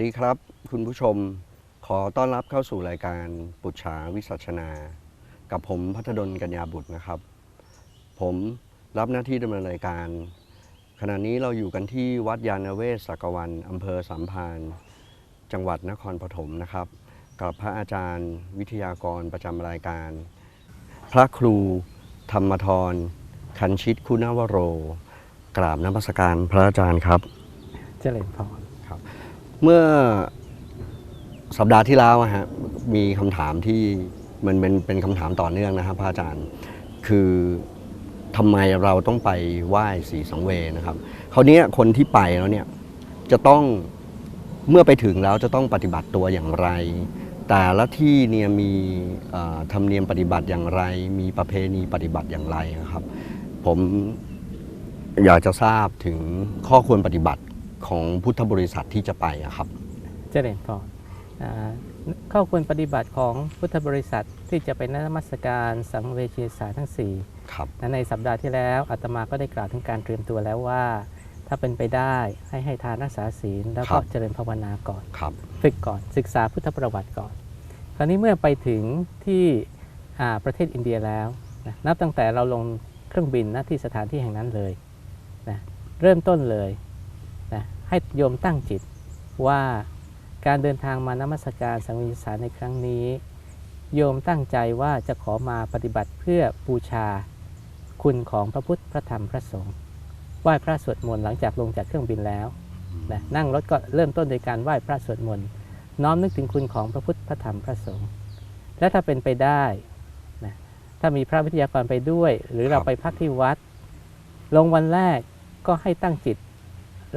สวัสดีครับ คุณผู้ชมขอต้อนรับเข้าสู่รายการปุจฉาวิสัชนา กับผมพัฒดลกัญญาบุตรนะครับ ผมรับหน้าที่ดำเนินรายการ ขณะนี้เราอยู่กันที่วัดยานเวศสักวันอำเภอสามพานจังหวัดนครปฐมนะครับ กับพระอาจารย์วิทยากรประจำรายการ พระครูธรรมทรคันชิตคุณาวโร กราบนมัสการพระอาจารย์ครับ เจริญพร เมื่อสัปดาห์ที่แล้วฮะมีคำถามที่มันเป็นเป็นคำถามต่อเนื่องนะครับพระอาจารย์ คือทำไมเราต้องไปไหว้สีสังเวยนะครับคราวนี้คนที่ไปแล้วเนี่ยจะต้องเมื่อไปถึงแล้วจะต้องปฏิบัติตัวอย่างไร แต่ละที่เนี่ยมีธรรมเนียมปฏิบัติอย่างไร มีประเพณีปฏิบัติอย่างไรนะครับ ผมอยากจะทราบถึงข้อควรปฏิบัติ ของพุทธบริษัทที่จะไปอะครับ เจริญพรอ่าข้อควรปฏิบัติของพุทธบริษัทที่จะไปนมัสการสังเวชีสายทั้งครับ4นะในสัปดาห์ที่แล้วอาตมาก็ได้กล่าวถึงการเตรียมตัวแล้วว่า ถ้าเป็นไปได้ให้ให้ทานรักษาศีล แล้วครัก็บเจริญภาวนาก่อนครับฝึกก่อนศึกษาพุทธประวัติก่อน คราวนี้เมื่อไปถึงที่อ่าประเทศอินเดียแล้วนะนับตั้งแต่เราลงเครื่องบินนะที่สถานที่แห่งนั้นเลยนะเริ่มต้นเลยนะ ให้โยมตั้งจิตว่าการเดินทางมานมัสการสังวิสารในครั้งนี้ โยมตั้งใจว่าจะขอมาปฏิบัติเพื่อบูชา คุณของพระพุทธพระธรรมพระสงฆ์ไหว้พระสวดมนต์หลังจากลงจากเครื่องบินแล้วนะนั่งรถก็เริ่มต้นโดยการไหว้พระสวดมนต์น้อมนึกถึงคุณของพระพุทธพระธรรมพระสงฆ์และถ้าเป็นไปได้นะถ้ามีพระวิทยากรไปด้วย หรือเราไปพักที่วัด ลงวันแรกก็ให้ตั้งจิต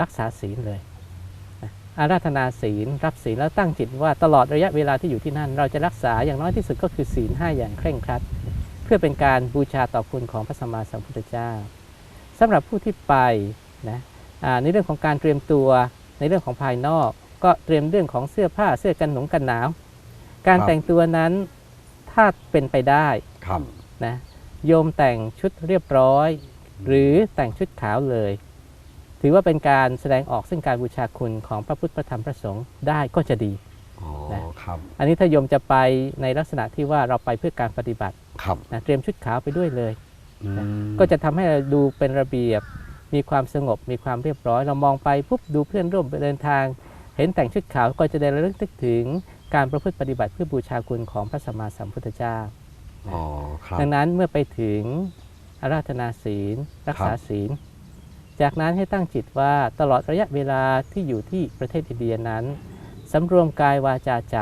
รักษาศีลเลยนะอาราธนาศีล รับศีลแล้วตั้งจิตว่าตลอดระยะเวลาที่อยู่ที่นั่น เราจะรักษาอย่างน้อยที่สุดก็คือศีลห้าอย่างเคร่งครัด เพื่อเป็นการบูชาต่อคุณของพระสัมมาสัมพุทธเจ้าสำหรับผู้ที่ไปนะอ่าในเรื่องของการเตรียมตัวในเรื่องของภายนอก ก็เตรียมเรื่องของเสื้อผ้าเสื้อกันหนงกันหนาว การครับแต่งตัวนั้นถ้าเป็นไปได้ครับนะโยมแต่งชุดเรียบร้อย หรือแต่งชุดขาวเลย ถือว่าเป็นการแสดงออกซึ่งการบูชาคุณของพระพุทธพระธรรมพระสงฆ์ได้ก็จะดีอ๋อนะครับอันนี้ถ้าโยมจะไปในลักษณะที่ว่าเราไปเพื่อการปฏิบัติครับนะเตรียมชุดขาวไปด้วยเลยอืมก็จะทำให้เราดูเป็นระเบียบ มีความสงบ มีความเรียบร้อย เรามองไปปุ๊บดูเพื่อนร่วมเดินทาง เห็นแต่งชุดขาวก็จะได้ระลึกนึกถึงการประพฤติปฏิบัติเพื่อบูชาคุณของพระสัมมาสัมพุทธเจ้าอ๋อครับดังนั้นเมื่อไปถึงอาราธนาศีล รักษาครับศีล จากนั้นให้ตั้งจิตว่าตลอดระยะเวลาที่อยู่ที่ประเทศอินเดียนั้นสำรวมกายวาจาใจ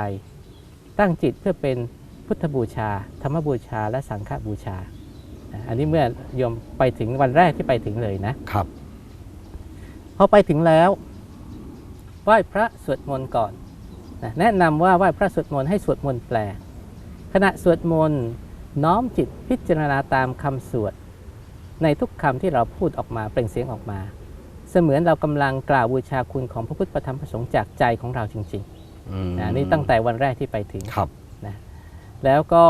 ตั้งจิตเพื่อเป็นพุทธบูชา ธรรมบูชา และสังฆบูชาอะอันนี้เมื่อโยมไปถึงวันแรกที่ไปถึงเลยนะครับพอไปถึงแล้วไหว้พระสวดมนต์ก่อนนะแนะนำว่าไหว้พระสวดมนต์ให้สวดมนต์แปล ขณะสวดมนต์น้อมจิตพิจารณาตามคำสวด ในทุกคำที่เราพูดออกมาเปล่งเสียงออกมา เสมือนเรากำลังกล่าวบูชาคุณของพระพุทธพระธรรมพระสงฆ์จากใจของเราจริงอืมๆนะนี่ตั้งแต่วันแรกที่ไปถึงครับแล้วก็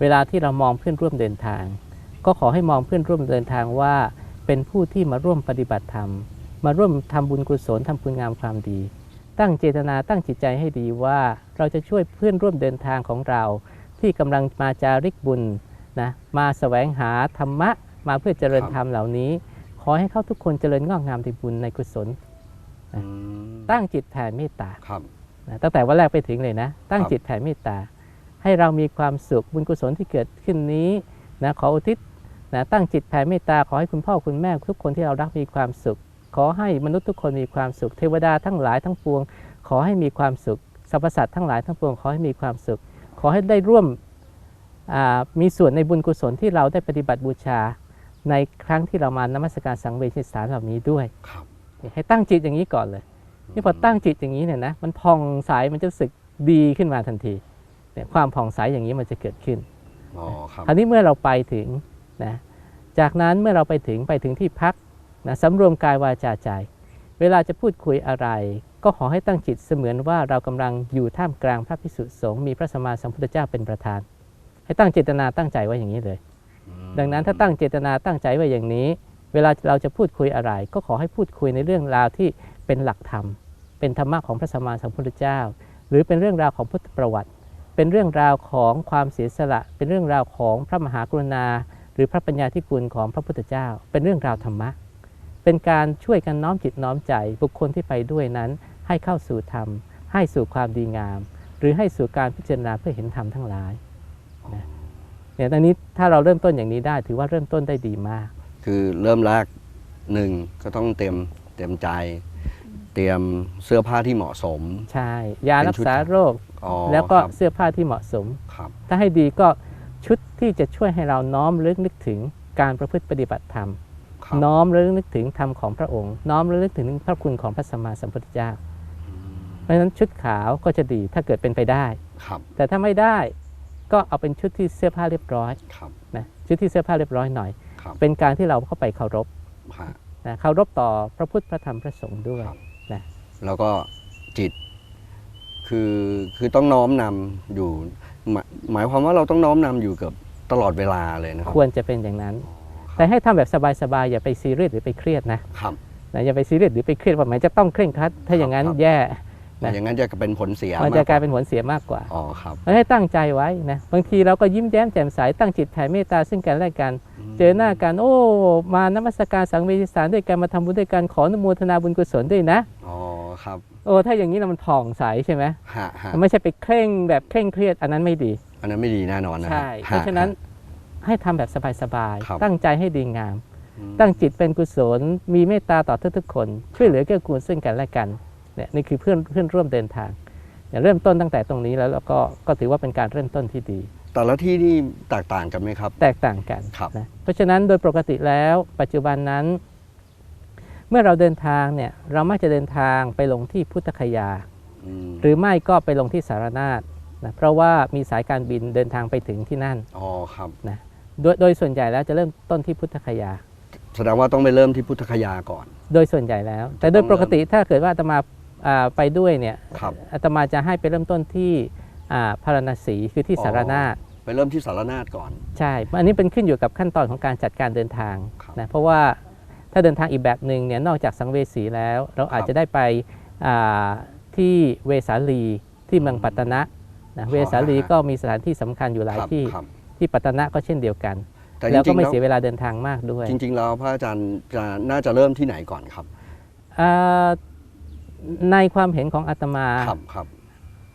เวลาที่เรามองเพื่อนร่วมเดินทาง ก็ขอให้มองเพื่อนร่วมเดินทางว่า เป็นผู้ที่มาร่วมปฏิบัติธรรม มาร่วมทำบุญกุศลทำคุณงามความดี ตั้งเจตนาตั้งจิตใจให้ดีว่าเราจะช่วยเพื่อนร่วมเดินทางของเรา ที่กำลังมาจาริกบุญนะมาแสวงหาธรรมะ มาเพื่อเจริญครับธรรมเหล่านี้ ขอให้เขาทุกคนเจริญงอกงามในบุญในกุศลอืมตั้งจิตแผ่เมตตาครับนะตั้งแต่วันแรกไปถึงเลยนะ ตั้งครับจิตแผ่เมตตา ให้เรามีความสุขบุญกุศลที่เกิดขึ้นนี้นะขออุทิศนะตั้งจิตแผ่เมตตาขอให้คุณพ่อคุณแม่ทุกคนที่เรารักมีความสุข ขอให้มนุษย์ทุกคนมีความสุข เทวดาทั้งหลายทั้งปวง ขอให้มีความสุขสรรพสัตว์ทั้งหลายทั้งปวงขอให้มีความสุข ขอให้ได้ร่วมอ่ามีส่วนในบุญกุศลที่เราได้ปฏิบัติบูชา ในครั้งที่เรามานมัสการสังเวชสารเหล่านี้ด้วย ครับ ให้ตั้งจิตอย่างนี้ก่อนเลย นี่พอตั้งจิตอย่างนี้เนี่ยนะ มันผ่องใสมันจะรู้สึกดีขึ้นมาทันทีเนี่ยความผ่องใสอย่างนี้มันจะเกิดขึ้นอ๋อครับคราวนี้เมื่อเราไปถึงนะ จากนั้นเมื่อเราไปถึงไปถึงที่พักนะสำรวมกายวาจาใจ เวลาจะพูดคุยอะไร ก็ขอให้ตั้งจิตเสมือนว่าเรากำลังอยู่ท่ามกลางพระภิกษุสงฆ์มีพระสัมมาสัมพุทธเจ้าเป็นประธาน ให้ตั้งเจตนาตั้งใจไว้อย่างนี้เลยอืม ดังนั้นถ้าตั้งเจตนาตั้งใจไว้อย่างนี้ เวลาเราจะพูดคุยอะไร ก็ขอให้พูดคุยในเรื่องราวที่เป็นหลักธรรม เป็นธรรมะของพระสัมมาสัมพุทธเจ้า หรือเป็นเรื่องราวของพุทธประวัติ เป็นเรื่องราวของความเสียสละ เป็นเรื่องราวของพระมหากรุณา หรือพระปัญญาธิคุณของพระพุทธเจ้า เป็นเรื่องราวธรรมะ เป็นการช่วยกันน้อมจิตน้อมใจ บุคคลที่ไปด้วยนั้น ให้เข้าสู่ธรรม ให้สู่ความดีงาม หรือให้สู่การพิจารณาเพื่อเห็นธรรมทั้งหลายนะ เนี่ยตอนนี้ถ้าเราเริ่มต้นอย่างนี้ได้ ถือว่าเริ่มต้นได้ดีมาก คือเริ่มแรกหนึ่งก็ต้องเตรียมเตรียมใจ เตรียมเสื้อผ้าที่เหมาะสม ใช่ ยารักษาโรคอ๋อแล้วก็ครับเสื้อผ้าที่เหมาะสมครับถ้าให้ดีก็ชุดที่จะช่วยให้เราน้อมรึกนึกถึงการประพฤติปฏิบัติธรรมครับน้อมรึกนึกถึงธรรมของพระองค์ น้อมรึกนึกถึงพระคุณของพระสัมมาสัมพุทธเจ้า เพราะฉะนั้นชุดขาวก็จะดีถ้าเกิดเป็นไปได้ครับแต่ถ้าไม่ได้ ก็เอาเป็นชุดที่เสื้อผ้าเรียบร้อยครับ นะชุดที่เสื้อผ้าเรียบร้อยหน่อย ครับ เป็นการที่เราเข้าไปเคารพฮะนะเคารพต่อพระพุทธพระธรรมพระสงฆ์ด้วยครับนะแล้วก็จิต คือคือต้องน้อมนำอยู่หมายหมายความว่าเราต้องน้อมนำอยู่เกับตลอดเวลาเลยนะครับควรจะเป็นอย่างนั้น แต่ให้ทำแบบสบายๆอย่าไปซีเรียสหรือไปเครียดนะครับ นะอย่าไปซีเรียสหรือไปเครียดว่าหมายจะต้องเคร่งครัด ถ้าอย่างนั้นครับ แย่ นะอย่างนั้นจะเป็นผลเสียมันจะมกลายเป็นผลเสียมากกว่าอ๋อครับเพราะให้ตั้งใจไว้นะบางทีเราก็ยิ้มแย้มแจ่มใสตั้งจิตแผ่เมตตาซึ่งกันและกัน เจอหน้ากัน โอ้มานมัสการสังเวชสารด้วยกันมาทำบุญด้วยกันขออนุโมทนาบุญกุศลด้วยนะอ๋อครับโอ้ถ้าอย่างนี้เรามันผ่องใสใช่ไหมฮะฮะไม่ใช่ไปเคร่งแบบเคร่งเครียดอันนั้นไม่ดี อันนั้นไม่ดีแน่นอนนะฮะใช่เพฮราะฉะนั้นฮให้ทำแบบสบายครับๆตั้งใจให้ดีงามอืมตั้งจิตเป็นกุศล มีเมตตาต่อทุกๆคน ช่วยเหลือเกื้อกูลซึ่งกันและกัน เนี่ยนี่คือเพื่อนเพื่อนร่วมเดินทางอย่าเริ่มต้นตั้งแต่ตรงนี้แล้วแล้วก็ก็ถือว่าเป็นการเริ่มต้นที่ดี แต่ละที่นี่แตกต่างกันไหมครับ แตกต่างกันครับ นะเพราะฉะนั้นโดยปกติแล้วปัจจุบันนั้น เมื่อเราเดินทางเนี่ยเรามักจะเดินทางไปลงที่พุทธคยา อืมหรือไม่ก็ไปลงที่สารนาฏนะเพราะว่ามีสายการบินเดินทางไปถึงที่นั่นอ๋อครับนะโดยโดยส่วนใหญ่แล้วจะเริ่มต้นที่พุทธคยา แสดงว่าต้องไปเริ่มที่พุทธคยาก่อน โดยส่วนใหญ่แล้ว แต่โดยปกติถ้าเกิดว่าอาตมาอ่า ไปด้วยเนี่ยครับอาตมาจะให้ไปเริ่มต้นที่อ่าพาราณสีคือที่อ๋อสารนาฏไปเริ่มที่สารนาฏก่อน ใช่ อันนี้เป็นขึ้นอยู่กับขั้นตอนของการจัดการเดินทางครับนะเพราะว่าถ้าเดินทางอีกแบบหนึ่งเนี่ยนอกจากสังเวสีแล้ว เราอาจจะได้ไปอ่าที่เวสาลีที่เมืองปัตตนะนะเวสาลีก็มีสถานที่สำคัญอยู่หลายครับที่ครับที่ปัตตนะก็เช่นเดียวกันแต่จแล้วก็ริงๆไม่แล้วเสียเวลาเดินทางมากด้วย จริง ๆ แล้วพระอาจารย์จะน่าจะเริ่มที่ไหนก่อนครับอ่า ในความเห็นของอาตมา ครับครับ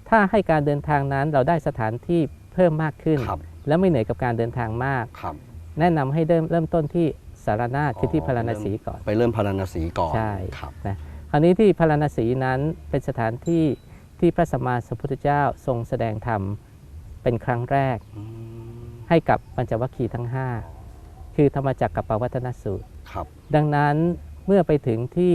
ถ้าให้การเดินทางนั้นเราได้สถานที่เพิ่มมากขึ้น ครับและไม่เหนื่อยกับการเดินทางมาก ครับแนะนำให้เริ่มเริ่มต้นที่สารนาถคือที่อ๋อพาราณสีก่อน ไปเริ่มพาราณสีก่อนใช่ ครับนะคราวนี้ที่พาราณสีนั้นเป็นสถานที่ที่พระสัมมาสัมพุทธเจ้าทรงแสดงธรรมเป็นครั้งแรก อืมให้กับปัญจวัคคีย์ทั้ง 5 คือธรรมจักรกับปวัตนสูตร ครับดังนั้นเมื่อไปถึงที่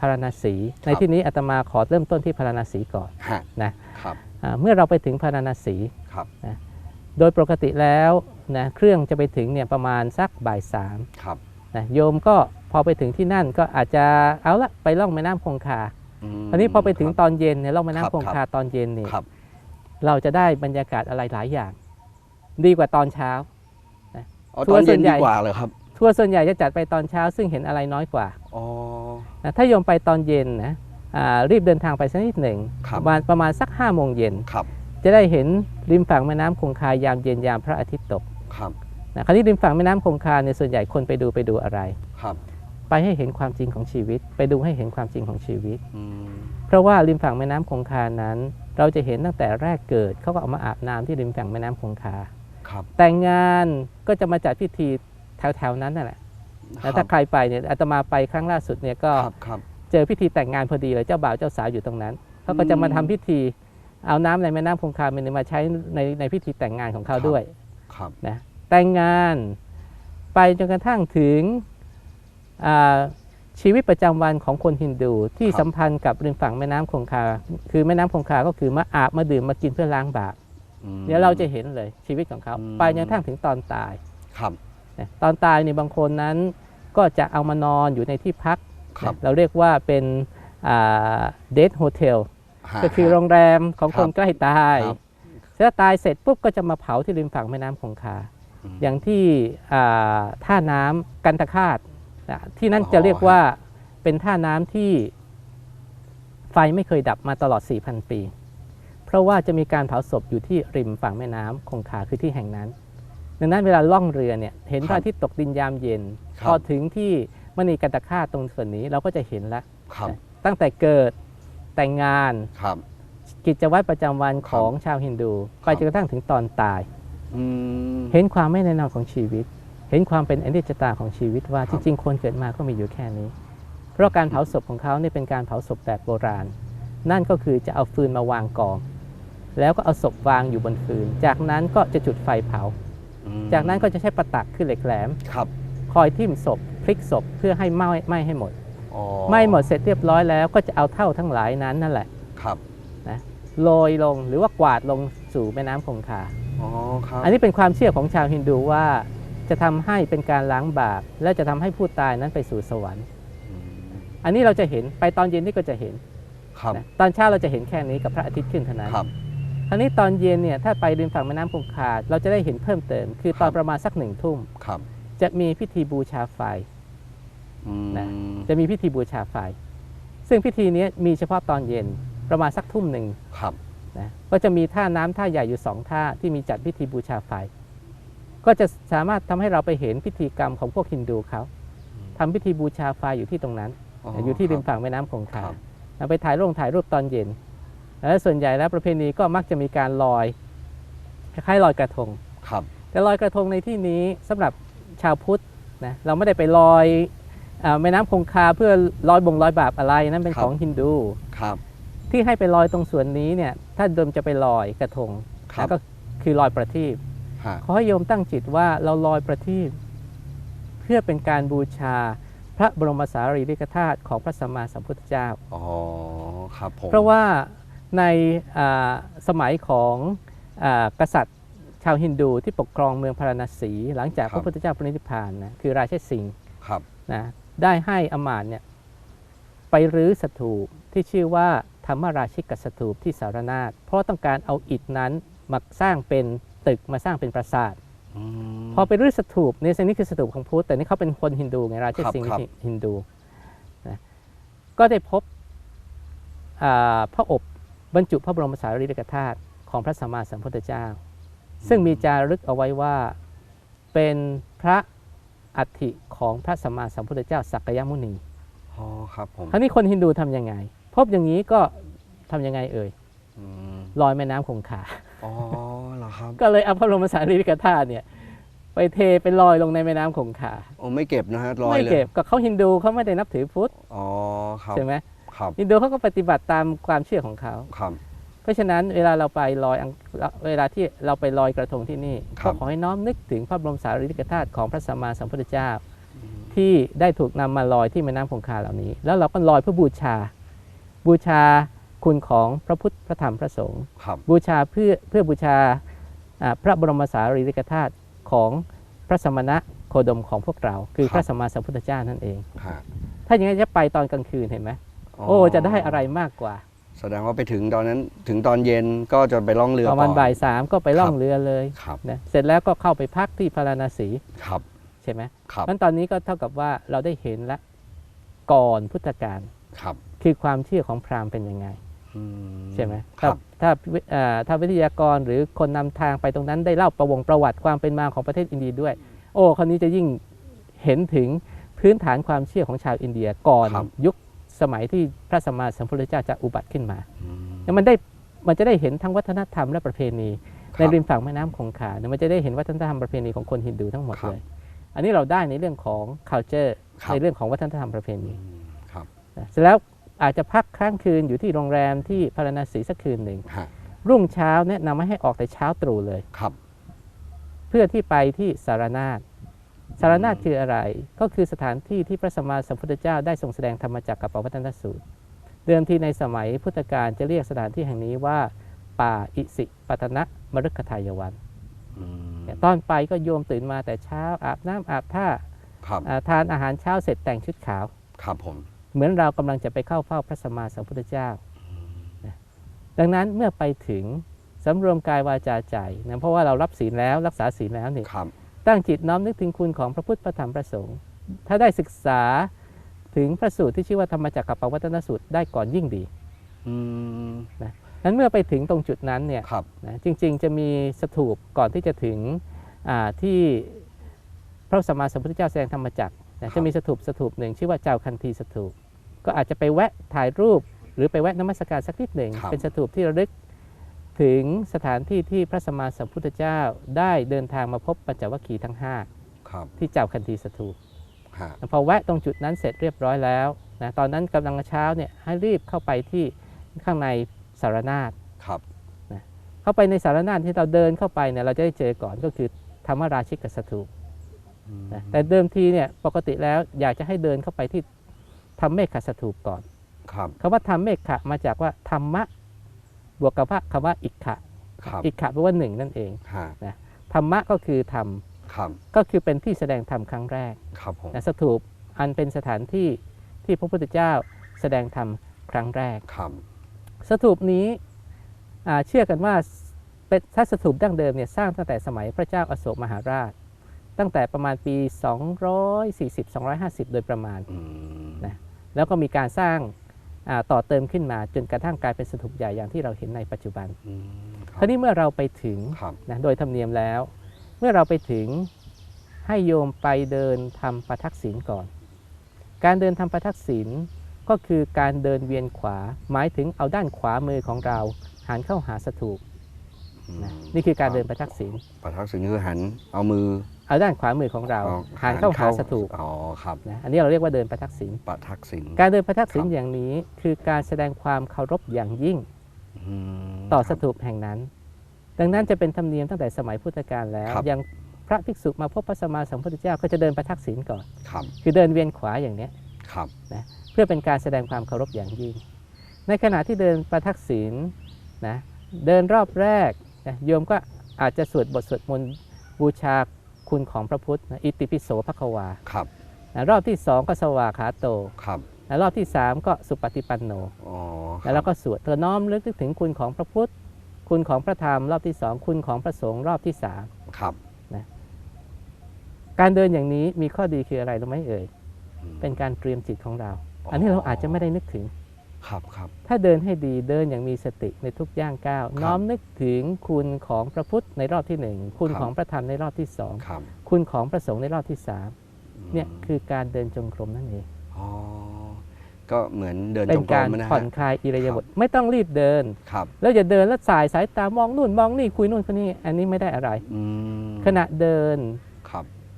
พาราณสี ในที่นี้อาตมาขอเริ่มต้นที่พาราณสีก่อนฮะนะครับอ่าเมื่อเราไปถึงพาราณสีครับโดยปกติแล้วนะเครื่องจะไปถึงเนี่ยประมาณสักบ่ายสามครับนะโยมก็พอไปถึงที่นั่นก็อาจจะเอาละไปล่องแม่น้ำคงคามอันนี้พอไปถึงครับตอนเย็นเนี่ยล่องแม่ครับน้ำคงคาตอนเย็นเนี่ยครับเราจะได้บรรยากาศอะไรหลายอย่าง ดีกว่าตอนเช้าอ๋อทัตวอร์นส่เย็วนนดีใหญ่กว่าเลยครับ ทัวร์ส่วนใหญ่จะจัดไปตอนเช้า ซึ่งเห็นอะไรน้อยกว่าอ๋อ นะถ้าโยมไปตอนเย็นนะอ่ารีบเดินทางไปสักนิดหนึ่งครับ ประมาณประมาณสัก5้าโมงเย็น ครับจะได้เห็นริมฝั่งแม่น้ำคงคายามเย็นยามพระอาทิตย์ตกครับนะคราวนี้ริมฝั่งแม่น้ำคงคาเนี่ยส่วนใหญ่คนไปดูไปดูอะไร ครับไปให้เห็นความจริงของชีวิต ไปดูให้เห็นความจริงของชีวิต อืมเพราะว่าริมฝั่งแม่น้ำคงคานั้น เราจะเห็นตั้งแต่แรกเกิดเขาก็เอามาอาบน้ำที่ริมฝั่งแม่น้ำคงคา ครับแต่งงานก็จะมาจัดพิธี แถวๆนั้นนั่นแหละแล้วถ้าใครไปเนี่ยอาตมาไปครั้งล่าสุดเนี่ยก็ครับครับเจอพิธีแต่งงานพอดีเลยเจ้าบ่าวเจ้าสาวอยู่ตรงนั้นเขาก็จะมาทำพิธีเอาน้ำในแม่น้ำคงคามันมาใช้ในในพิธีแต่งงานของเขาด้วยครับนะแต่งงานไปจนกระทั่งถึงอ่าชีวิตประจำวันของคนฮินดูที่สัมพันธ์กับริมฝั่งแม่น้ำคงคา คือแม่น้ำคงคาก็คือมาอาบมาดื่มมากินเพื่อล้างบาปอืมเดี๋ยวเราจะเห็นเลยชีวิตของเขาอืมไปจนกระทั่งถึงตอนตายครับนะ ตอนตายในบางคนนั้นก็จะเอามานอนอยู่ในที่พักครับนะเราเรียกว่าเป็นเดทโฮเทลฮะก็คือโรงแรมของคครับนใกล้ตายครับเสร็จแล้วตายเสร็จปุ๊บก็จะมาเผาที่ริมฝั่งแม่น้ำคงคาอืมอย่างที่อ่าท่าน้ำกันตะคาดนะที่นั่นอ๋อจะเรียกว่าเป็นท่าน้ำที่ไฟไม่เคยดับมาตลอด 4,000 ปี เพราะว่าจะมีการเผาศพอยู่ที่ริมฝั่งแม่น้ำคงคาคือที่แห่งนั้น ดังนั้นเวลาล่องเรือเนี่ยเห็นพระอาทิตย์ตกดินยามเย็น ครับ พอถึงที่มณีกันตะค่าตรงส่วนนี้เราก็จะเห็นแล้วครับตั้งแต่เกิดแต่งงานครับ กิจวัตรประจำวันของชาวฮินดู ไปครับจนกระทั่งถึงตอนตาย อืม เห็นความไม่แน่นอนของชีวิต เห็นความเป็นอนิจจตาของชีวิตว่าครัจบ ริงๆ คนเกิดมาก็มีอยู่แค่นี้ เพราะการเผาศพของเขาเนี่ยเป็นการเผาศพแบบโบราณ นั่นก็คือจะเอาฟืนมาวางกอง แล้วก็เอาศพวางอยู่บนฟืน จากนั้นก็จะจุดไฟเผาอืม จากนั้นก็จะใช้ประตักคือเหล็กแหลมครับคอยทิ่มศพพลิกศพเพื่อให้ไหม้ไหม้ให้หมดอ๋อไหม้หมดเสร็จเรียบร้อยแล้วก็จะเอาเท่าทั้งหลายนั้นนั่นแหละครับโรยลงหรือว่ากวาดลงสู่แม่น้ำคงคาอ๋อครับอันนี้เป็นความเชื่อของชาวฮินดูว่า จะทำให้เป็นการล้างบาปและจะทำให้ผู้ตายนั้นไปสู่สวรรค์อืมอันนี้เราจะเห็นไปตอนเย็นนี่ก็จะเห็นครับนะตอนเช้าเราจะเห็นแค่นี้กับพระอาทิตย์ขึ้นเท่านั้น ครับคราวนี้ตอนเย็นเนี่ยถ้าไปริมฝั่งแม่น้ำคงคา เราจะได้เห็นเพิ่มเติม คือตอนครับประมาณสักหนึ่งทุ่มครับจะมีพิธีบูชาไฟอืมนะจะมีพิธีบูชาไฟ ซึ่งพิธีนี้มีเฉพาะตอนเย็นประมาณสักทุ่มหนึ่งครับนะก็จะมีท่าน้ำท่าใหญ่อยู่สองท่าที่มีจัดพิธีบูชาไฟ ก็จะสามารถทำให้เราไปเห็นพิธีกรรมของพวกฮินดูเขาทำพิธีบูชาไฟอยู่ที่ตรงนั้น อยู่ที่ริมฝั่งแม่น้ำคงครัคาบเราไปถ่ายรูปถ่ายรูปตอนเย็น แล้วส่วนใหญ่แล้วประเพณีก็มักจะมีการลอยคล้ายๆลอยกระทงครับ แต่ลอยกระทงในที่นี้สำหรับชาวพุทธนะเราไม่ได้ไปลอยอาแม่น้ำคงคาเพื่อลอยบงลอยบาปอะไรนั่นเป็นครับของฮินดูครับที่ให้ไปลอยตรงส่วนนี้เนี่ยถ้าเดิมจะไปลอยกระทงครับนะก็คือลอยประทีปฮะขอให้โยมตั้งจิตว่าเราลอยประทีปเพื่อเป็นการบูชาพระบรมสารีริกธาตุของพระสัมมาสัมพุทธเจ้าอ๋อครับผมเพราะว่า ในสมัยของอกษัตริย์ชาวฮินดูที่ปกครองเมืองพาราณสี หลังจากพระพุทธเจ้าปรินิพพานนะคือราชสิงห์นะได้ให้อมาตเนี่ยไปรื้อสถูปที่ชื่อว่าธรรมราชิกสถูปที่สารนาถเพราะต้องการเอาอิฐนั้นมาสร้างเป็นตึกมาสร้างเป็นปราสาทพอไปรื้อสถูปในเซนนี้คือสถูปของพุทธแต่นี่เขาเป็นคนฮินดูไงราชสิงห์ฮินดูนะก็ได้พบพระอบ บรรจุพระบรมสารีริกธาตุของพระสัมมาสัมพุทธเจ้า ซึ่งมีจารึกเอาไว้ว่าเป็นพระอัฐิของพระสัมมาสัมพุทธเจ้าสักยมุนีอ๋อครับผมคราวนี้คนฮินดูทำยังไง พบอย่างนี้ก็ทำยังไงเอ่ยอืมลอยแม่น้ำคงคาอ๋อเหรอครับ ก็เลยเอาพระบรมสารีริกธาตุเนี่ยไปเทเป็นลอยลงในแม่น้ำคงคาโอ้ไม่เก็บนะฮะลอยไม่เลยเก็บก็เขาฮินดูเขาไม่ได้นับถือพุทธอ๋อครับใช่ไหม ครับฮินดูเขาก็ปฏิบัติตามความเชื่อของเขาครับเพราะฉะนั้นเวลาเราไปลอยอังเวลาที่เราไปลอยกระทงที่นี่ครัก็บขอให้น้อมนึกถึงพระบรมสารีริกธาตุของพระสัมมาสัมพุทธเจ้า ที่ได้ถูกนำมาลอยที่แม่น้ำคงคาเหล่านี้ แล้วเราก็ลอยเพื่อบูชา บูชาคุณของพระพุทธพระธรรมพระสงฆ์ครับบูชาเพื่อเพื่อบูชาอ่าพระบรมสารีริกธาตุของพระสมณะโคดมของพวกเรา คือครับพระสัมมาสัมพุทธเจ้านั่นเองฮะถ้าอย่างนั้นจะไปตอนกลางคืนเห็นไหม โอ้จะได้อะไรมากกว่า แสดงว่าไปถึงตอนนั้นถึงตอนเย็นก็จะไปล่องเรือประมาณก่อนบ่ายสามก็ไปล่องครับเรือเลยครับนะเสร็จแล้วก็เข้าไปพักที่พาราณสีครับใช่ไหมครับนั้นตอนนี้ก็เท่ากับว่าเราได้เห็นแล้วก่อนพุทธกาลครับ คือความเชื่อของพราหมณ์เป็นยังไงอืใช่ไหมคถ้ารับถ้าวิอ่าถ้าวิทยากรหรือคนนำทางไปตรงนั้นได้เล่าประวงประวัติความเป็นมาของประเทศอินเดียด้วย โอ้คนนี้จะยิ่งเห็นถึงพื้นฐานความเชื่อของชาวอินเดียก่อนครับยุค สมัยที่พระสัมมาสัมพุทธเจ้าจะอุบัติขึ้นมาอืมแล้วมันได้มันจะได้เห็นทั้งวัฒนธรรมและประเพณีคในรับริมฝั่งแม่น้ำคงคาเนี่ยมันจะได้เห็นวัฒนธรรมประเพณีของคนฮินดูทั้งหมดครับเลย อันนี้เราได้ในเรื่องของ culture ครับในเรื่องของวัฒนธรรมประเพอืณีมครับนะเสร็จแล้วอาจจะพักค้างคืนอยู่ที่โรงแรมที่พาราณสีสักคืนหนึ่งฮะรุ่งเช้าแนะนำให้ออกแต่เช้าตรู่เลย ครับ เพื่อที่ไปที่สารนาฏ สารนาฏคืออะไร ก็คือสถานที่ที่พระสัมมาสัมพุทธเจ้าได้ทรงแสดงธรรมจักรกับปวัตนสูตร เดิมทีในสมัยพุทธกาลจะเรียกสถานที่แห่งนี้ว่าป่าอิสิปตนะมฤคทายวันอืมเนี่ยตอนไปก็โยมตื่นมาแต่เช้าอาบน้ำอาบท่าครับอ่าทานอาหารเช้าเสร็จแต่งชุดขาวครับผมเหมือนเรากำลังจะไปเข้าเฝ้าพระสัมมาสัมพุทธเจ้านะดังนั้นเมื่อไปถึงสำรวมกายวาจาใจนะเพราะว่าเรารับศีลแล้วรักษาศีลแล้วเนี่ยครับ ตั้งจิตน้อมนึกถึงคุณของพระพุทธพระธรรมพระสงฆ์ถ้าได้ศึกษาถึงพระสูตรที่ชื่อว่าธรรมจักรกับปวัตนสูตรได้ก่อนยิ่งดีอืมนั้นเมื่อไปถึงตรงจุดนั้นเนี่ยครับนะจริง ๆ จะมีสถูปก่อนที่จะถึงอ่าที่พระสัมมาสัมพุทธเจ้าแสดงธรรมจักรนะครับจะมีสถูปสถูปหนึ่งชื่อว่าเจ้าคันธีสถูป ก็อาจจะไปแวะถ่ายรูป หรือไปแวะนมัสการสักนิดหนึ่งครับเป็นสถูปที่ระลึก ถึงสถานที่ที่พระสัมมาสัมพุทธเจ้าได้เดินทางมาพบปัญจวัคคีย์ทั้งครับ5ที่เจ้าคันธีสถูปฮะพอแวะตรงจุดนั้นเสร็จเรียบร้อยแล้วนะตอนนั้นกำลังเช้าเนี่ยให้รีบเข้าไปที่ข้างในสารนาฏครับเข้าไปในสารนาฏที่เราเดินเข้าไปเนี่ยเราจะได้เจอก่อนก็คือธรรมราชิกสถูปอืมนะแต่เดิมทีเนี่ยปกติแล้วอยากจะให้เดินเข้าไปที่ธรรมเมฆขสถูปก่อนครับคำว่าธรรมเมฆขะมาจากว่าธรรมะ บวกกับว่าคำว่าอิกขะครับอิกขะแปลว่าหนึ่งนั่นเองฮะธรรมะก็คือธรรมครับก็คือเป็นที่แสดงธรรมครั้งแรกครับผมนะสถูปอันเป็นสถานที่ที่พระพุทธเจ้าแสดงธรรมครั้งแรกครับสถูปนี้อ่าเชื่อกันว่าเป็นถ้าสถูปดั้งเดิมเนี่ยสร้างตั้งแต่สมัยพระเจ้าอโศกมหาราช ตั้งแต่ประมาณปี 240-250 โดยประมาณอืมนะแล้วก็มีการสร้างอ่า ต่อเติมขึ้นมาจนกระทั่งกลายเป็นสถูปใหญ่อย่างที่เราเห็นในปัจจุบันอืมคราวนี้เมื่อเราไปถึงครับนะโดยธรรมเนียมแล้ว เมื่อเราไปถึงให้โยมไปเดินทำประทักษิณก่อน การเดินทำประทักษิณก็คือการเดินเวียนขวา หมายถึงเอาด้านขวามือของเราหันเข้าหาสถูปนะนี่คือการเดินประทักษิณประทักษิณคือหันเอามือ เอาด้านขวามือของเราอหันเข้าหาสถูปอ๋อครับนะอันนี้เราเรียกว่าเดินประทักษิณประทักษิณการเดินประทักษิณครับอย่างนี้คือการแสดงความเคารพอย่างยิ่งอืมต่อคสรับถูปแห่งนั้น ดังนั้นจะเป็นธรรมเนียมตั้งแต่สมัยพุทธกาลแล้วครับอย่างพระภิกษุมาพบพระสัมมาสัมพุทธเจ้าก็จะเดินประทักษิณก่อนครับคือเดินเวียนขวาอย่างเนี้ยครับเพื่อเป็นการแสดงความเคารพอย่างยิ่ง ในขณะที่เดินประทักษิณนะเดินรอบแรกนะโยมก็อาจจะสวดบทสวดมนต์บูชา คุณของพระพุทธนะอิติปิโสภควาครับนะรอบที่สองก็สวาขาโตครับนะรอบที่สามก็สุปฏิปันโนอ๋อแล้วเราก็สวดเธอน้อมลึกถึงคุณของพระพุทธ คุณของพระธรรมรอบที่สองคุณของพระสงฆ์รอบที่สามครับการเดินอย่างนี้มีข้อดีคืออะไรรู้ไหมเอ่ยอืมเป็นการเตรียมจิตของเรา อันนี้เราอาจจะไม่ได้นึกถึง ครับครับถ้าเดินให้ดีเดินอย่างมีสติในทุกย่างก้าวครับน้อมนึกถึงคุณของพระพุทธในรอบที่หนึ่งคุณครับของพระธรรมในรอบที่สองครับคุณของพระสงฆ์ในรอบที่สามมเนี่ยคือการเดินจงกรมนั่นเองอ๋อก็เหมือนเดินเป็จนงกรการมนะผ่อนฮะคลายอิริยาบถครับไม่ต้องรีบเดินครับแล้วอย่าเดินแล้วสายสายตามองนู่นมองนี่คุยนู่นคุยนี่อันนี้ไม่ได้อะไรอืมขณะเดินครับ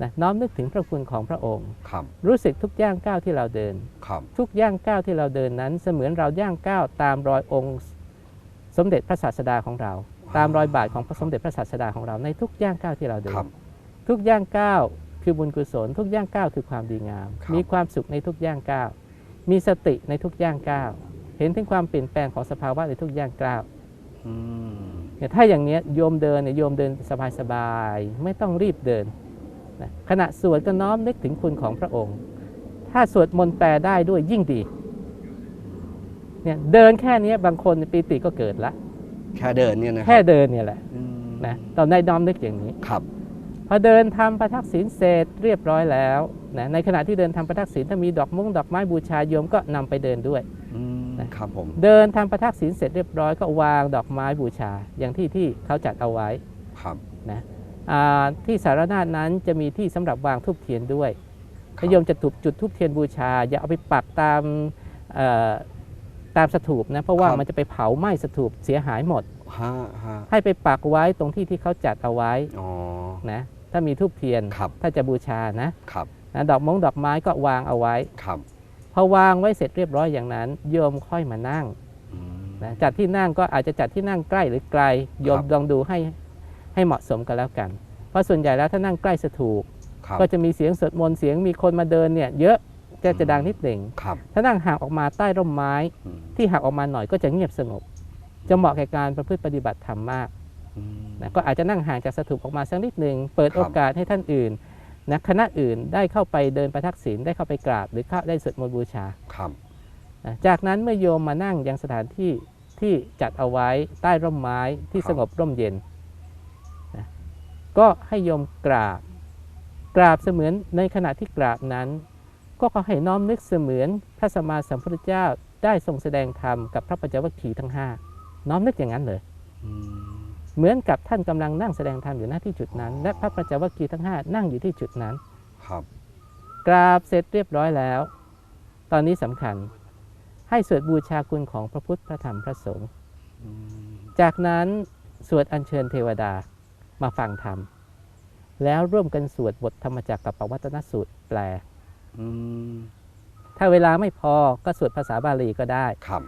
นะน้อมนึกถึงพระคุณของพระองค์ครับรู้สึกทุกย่างก้าวที่เราเดินครับทุกย่างก้าวที่เราเดินนั้น เสมือนเราย่างก้าวตามรอยองค์ สมเด็จพระศาสดาของเรา ตามรอยบาทของพระสมเด็จพระศาสดาของเราในทุกย่างก้าวที่เราเดิคนรับทุกย่างก้าวคือบุญกุศล ทุกย่างก้าวคือความดีงามครับมีความสุขในทุกย่างก้าวมีสติในทุกย่างก้าวเห็นถึงความเปลี่ยนแปลงของสภาวะในทุกย่างก้าวอืมเนี่ยถ้าอย่างเนี้ยโยมเดินเนี่ยโยมเดินสบายๆไม่ต้องรีบเดิน นะขณะสวดก็น้อมนึกถึงคุณของพระองค์ ถ้าสวดมนต์แปลได้ด้วยยิ่งดีเนี่ยเดินแค่เนี้ยบางคนปีติก็เกิดละแค่เดินเนี่ยนะแค่เดินเนี่ยแหละอืมนะตอนได้น้อมนึกอย่างนี้ครับพอเดินทำประทักษิณเสร็จเรียบร้อยแล้วนะในขณะที่เดินทำประทักษิณถ้ามีดอกมุ้งดอกไม้บูชาโยมก็นำไปเดินด้วยอืมนะครับผมเดินทำประทักษิณเสร็จเรียบร้อยก็วางดอกไม้บูชาอย่างที่ที่เขาจัดเอาไว้ครับนะอ่า ที่สารนาฏนั้นจะมีที่สำหรับวางทูบเทียนด้วยครับนิยมจะจุดจุดทูบเทียนบูชา อย่าเอาไปปักตามเอ่อตามสถูปนะเพราะว่ามันจะไปเผาไหม้สถูปเสียหายหมดฮะฮะให้ไปปักไว้ตรงที่ที่เขาจัดเอาไว้อ๋อนะถ้ามีทูบเทียนครับถ้าจะบูชานะครับนะดอกมงดอกไม้ก็วางเอาไว้ครับพอวางไว้เสร็จเรียบร้อยอย่างนั้น โยมค่อยมานั่งอืมนะจัดที่นั่งก็อาจจะจัดที่นั่งใกล้หรือไกลโยมครับลองดูให้ ให้เหมาะสมกันแล้วกัน เพราะส่วนใหญ่แล้วถ้านั่งใกล้สถูปครับก็จะมีเสียงสวดมนต์เสียงมีคนมาเดินเนี่ยเยอะจะจะดังนิดหนึ่งครับถ้านั่งห่างออกมาใต้ร่มไม้อืมที่ห่างออกมาหน่อยก็จะเงียบสงบ จะเหมาะแก่การประพฤติปฏิบัติธรรมมากอืมนะก็อาจจะนั่งห่างจากสถูปออกมาสักนิดหนึ่งเปิดครับโอกาสให้ท่านอื่นนะคณะอื่นได้เข้าไปเดินประทักษิณได้เข้าไปกราบ หรือเข้าได้สวดมนต์บูชาครับนะจากนั้นเมื่อโยมมานั่งยังสถานที่ที่จัดเอาไว้ใต้ร่มไม้ที่สงบร่มเย็นนะ ก็ให้โยมกราบ กราบเสมือนในขณะที่กราบนั้น ก็ขอให้น้อมนึกเสมือนพระสัมมาสัมพุทธเจ้าได้ทรงแสดงธรรมกับพระปัญจวัคคีย์ทั้งห้าน้อมนึกอย่างนั้นเลยอืมเหมือนกับท่านกำลังนั่งแสดงธรรมอยู่หน้าที่จุดนั้น และพระปัญจวัคคีย์ทั้งห้านั่งอยู่ที่จุดนั้น ครับ กราบเสร็จเรียบร้อยแล้ว ตอนนี้สำคัญให้สวดบูชาคุณของพระพุทธพระธรรมพระสงฆ์อืมจากนั้นสวดอัญเชิญเทวดา มาฟังธรรม แล้วร่วมกันสวดบทธรรมจักรกับปวัตนสูตรแปลอืมถ้าเวลาไม่พอก็สวดภาษาบาลีก็ได้ครับ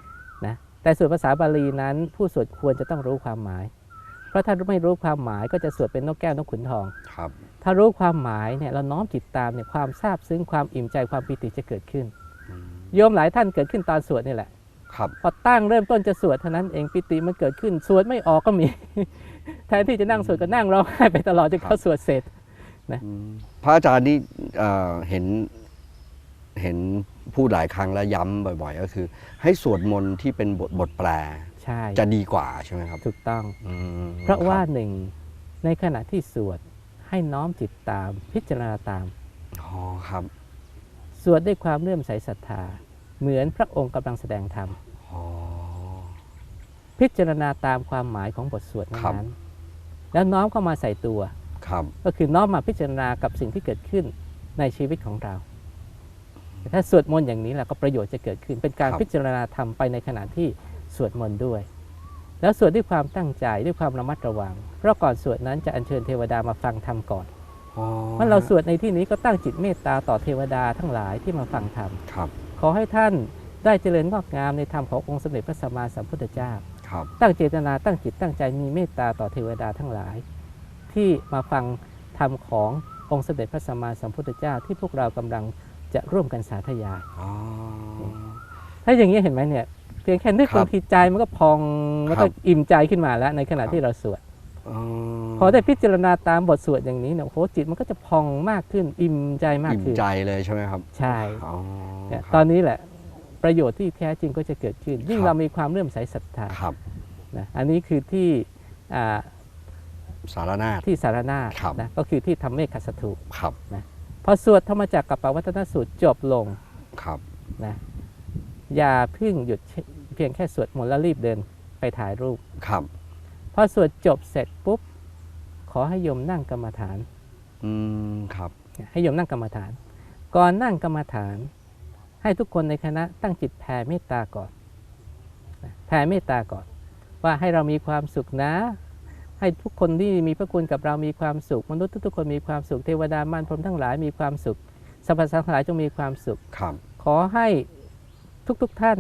นะแต่สวดภาษาบาลีนั้น ผู้สวดควรจะต้องรู้ความหมาย เพราะถ้าไม่รู้ความหมายก็จะสวดเป็นนกแก้วนกขุนทองครับถ้ารู้ความหมายเนี่ยเราน้อมจิตตามเนี่ยความซาบซึ้งความอิ่มใจความปิติจะเกิดขึ้นอืมโยมหลายท่านเกิดขึ้นตอนสวดนี่แหละครับพอตั้งเริ่มต้นจะสวดเท่านั้นเองปิติมันเกิดขึ้น สวดไม่ออกก็มี แทนที่จะนั่งสวดก็นั่งร้องไห้ไปตลอดจนเขาสวดเสร็จอืมพระอาจารย์นี่เอ่อเห็นเห็นพูดหลายครั้งแล้วย้ำบ่อย ๆ ก็คือ ให้สวดมนต์ที่เป็นบทบทแปลใช่จะดีกว่าใช่ไหมครับ ถูกต้องอืมเพราะว่าคบหนึ่งในขณะที่สวดให้น้อมจิตตามพิจารณาตามอ๋อครับ สวดด้วยความเลื่อมใสศรัทธา เหมือนพระองค์กำลังแสดงธรรมอ๋อ พิจารณาตามความหมายของบทสวดครับนั้นๆแล้วน้อมเข้ามาใส่ตัวครับก็คือน้อมมาพิจารณากับสิ่งที่เกิดขึ้นในชีวิตของเราแต่ถ้าสวดมนต์อย่างนี้แหละก็ประโยชน์จะเกิดขึ้น เป็นการพิจารณาธรรมไปในขณะที่สวดมนต์ด้วย แล้วสวดด้วยความตั้งใจด้วยความระมัดระวัง เพราะก่อนสวดนั้นจะอัญเชิญเทวดามาฟังธรรมก่อนอ๋อเมื่อเราสวดในที่นี้ก็ตั้งจิตเมตตาต่อเทวดาทั้งหลายที่มาฟังธรรมครับขอให้ท่านได้เจริญงอกงามในธรรมขององค์สมเด็จพระสัมมาสัมพุทธเจ้าครับ ตั้งเจตนาตั้งจิตตั้งใจมีเมตตาต่อเทวดาทั้งหลาย ที่มาฟังธรรมขององค์สมเด็จพระสัมมาสัมพุทธเจ้าที่พวกเรากำลังจะร่วมกันสาธยายอ๋อถ้าอย่างนี้เห็นไหมเนี่ยเพียงแค่นึกครับบางทีใจมันก็พองมันครัก็บอิ่มใจขึ้นมาแล้ว ในขณะครับที่เราสวดอ๋อพอได้พิจารณาตามบทสวดอย่างนี้เนี่ยโอ้โหจิตมันก็จะพองมากขึ้นอิ่มใจมากอิ่มขึ้นใจเลยใช่ไหมครับ ใช่อ๋อเนี่ยครับตอนนี้แหละ ประโยชน์ที่แท้จริงก็จะเกิดขึ้น ยิ่งครับ เรามีความเลื่อมใสศรัทธาครับนะอันนี้คือที่อ่าสารนาถ ที่สารนาถครับ นะก็คือที่ทำเมฆขัสถูครับพอสวดธรรมจักรกับปวัตนสูตรจบลงครับนะอย่าเพิ่งหยุดเพียงแค่สวดมนต์แล้วรีบเดินไปถ่ายรูป ครับพอสวดจบเสร็จปุ๊บ ขอให้โยมนั่งกรรมฐาน อืมครับให้โยมนั่งกรรมฐาน ก่อนนั่งกรรมฐาน ให้ทุกคนในคณะตั้งจิตแผ่เมตตาก่อนนะแผ่เมตตาก่อน ว่าให้เรามีความสุขนะ ให้ทุกคนที่มีพระคุณกับเรามีความสุข มนุษย์ทุกๆคนมีความสุขเทวดามารพรหมทั้งหลายมีความสุขสรรพสัตว์ทั้งหลายจงมีความสุขครับขอให้ทุกๆท่าน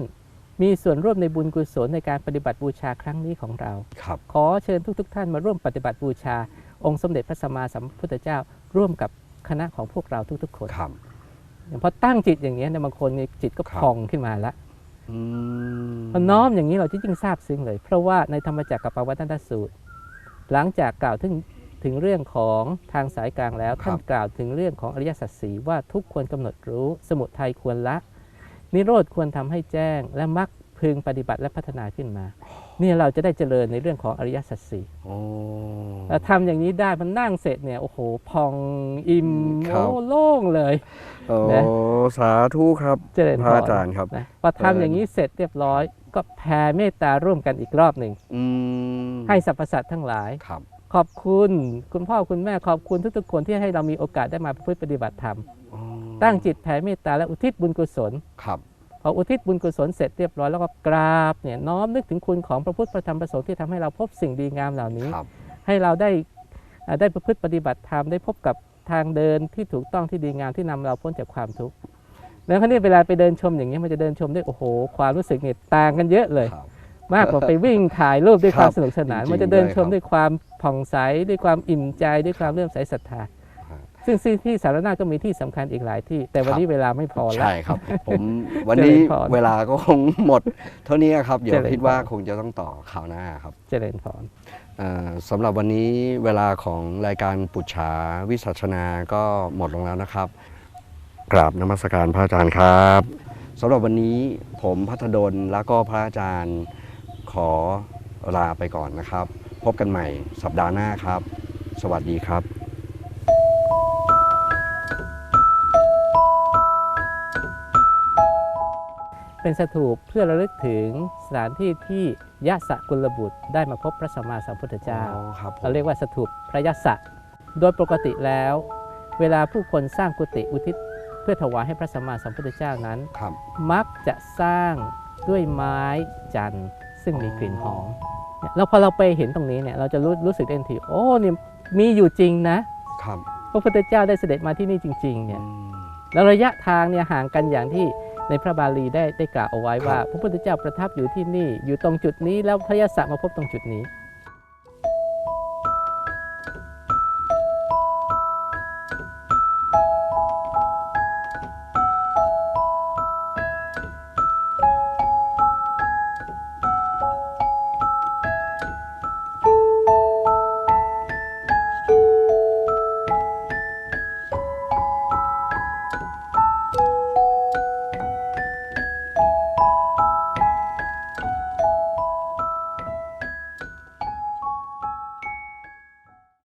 มีส่วนร่วมในบุญกุศลในการปฏิบัติบูชาครั้งนี้ของเราครับขอเชิญทุกๆท่านมาร่วมปฏิบัติบูชา องค์สมเด็จพระสัมมาสัมพุทธเจ้า ร่วมกับคณะของพวกเราทุกๆคนครับ พอตั้งจิตอย่างนี้ยเนี่ยบางคนเนี่ยจิตก็ครับพองขึ้นมาแล้วอืมพอน้อมอย่างนี้เราจะยิ่งทราบซึ้งเลย เพราะว่าในธรรมจักรกับปวัตนสูตร หลังจากกล่าวถึงถึงเรื่องของทางสายกลางแล้วท่านกล่าวถึงเรื่องของอริยสัจสีว่าทุกควรกำหนดรู้ สมุทัยควรละ นิโรธควรทำให้แจ้ง และมรรค พึงปฏิบัติและพัฒนาขึ้นมา เนี่ยเราจะได้เจริญในเรื่องของอริยสัจสี่โอ้เราทำอย่างนี้ได้มันนั่งเสร็จเนี่ยโอ้โหพองอิ่มครับโอ้โล่งเลยโอ้นะสาธุครับเจริญพพระรอาจารย์ครับนะพอทำอย่างนี้เสร็จเรียบร้อย ก็แผ่เมตตาร่วมกันอีกรอบหนึ่งอืมให้สรรพสัตว์ทั้งหลายครับขอบคุณคุณพ่อคุณแม่ขอบคุณทุกๆคนที่ให้เรามีโอกาสได้มาประพฤติปฏิบัติธรรมอ๋อตั้งจิตแผ่เมตตาและอุทิศบุญกุศลครับ พออุทิศบุญกุศลเสร็จเรียบร้อยแล้วก็กราบเนี่ยน้อมนึกถึงคุณของพระพุทธพระธรรมพระสงฆ์ที่ทำให้เราพบสิ่งดีงามเหล่านี้ครับให้เราได้อ่าได้ประพฤติปฏิบัติธรรมได้พบกับทางเดินที่ถูกต้องที่ดีงามที่นำเราพ้นจากความทุกข์แล้วคราวนี้เวลาไปเดินชมอย่างนี้ยมันจะเดินชมด้วยโอ้โห ความรู้สึกเนี่ยต่างกันเยอะเลยครับมากกว่าไปวิ่งถ่ายรูปด้วยความครับสนุกสนานจริงๆมันจะเดินชมด้วยครับด้วยความผ่องใสด้วยความอิ่มใจด้วยความเลื่อมใสศรัทธา ครับซึ่งที่สารนาก็มีที่สำคัญอีกหลายที่ แต่วันครับนี้เวลาไม่พอแล้วใช่ครับ ผมวันนี้เจริญพรเวลาก็คงหมด เท่านี้ครับ เดี๋ยวเจริญคิดว่าพรคงจะต้องต่อข่าวหน้าครับ เจริญพรเอ่อสำหรับวันนี้เวลาของรายการปุจฉาวิสัชนาก็หมดลงแล้วนะครับ กราบนมัสการพระอาจารย์ครับสำหรับวันนี้ผมพัทดลแล้วก็พระอาจารย์ขอลาไปก่อนนะครับ พบกันใหม่สัปดาห์หน้าครับ สวัสดีครับ เป็นสถูปเพื่อระลึกถึงสถานที่ที่ยะสะกุลบุตรได้มาพบพระสัมมาสัมพุทธเจ้า อ๋อครับผม เราเรียกว่าสถูปพระยศะโดยปกติแล้ว เวลาผู้คนสร้างกุฏิอุทิศเพื่อถวายให้พระสัมมาสัมพุทธเจ้านั้น ครับมักจะสร้างด้วยไม้จันทร์ซึ่งมีกลิ่นหอมเนี่ยแล้วพอเราไปเห็นตรงนี้เนี่ยเราจะรู้รู้สึกได้ทันทีโอ้เนี่ยมีอยู่จริงนะ ครับพระพุทธเจ้าได้เสด็จมาที่นี่จริงๆเนี่ย อืมแล้วระยะทางเนี่ยห่างกันอย่างที่ ในพระบาลีได้ได้กล่าวเอาไว้ว่าครับพระพุทธเจ้าประทับอยู่ที่นี่ อยู่ตรงจุดนี้แล้วพระยศมาพบตรงจุดนี้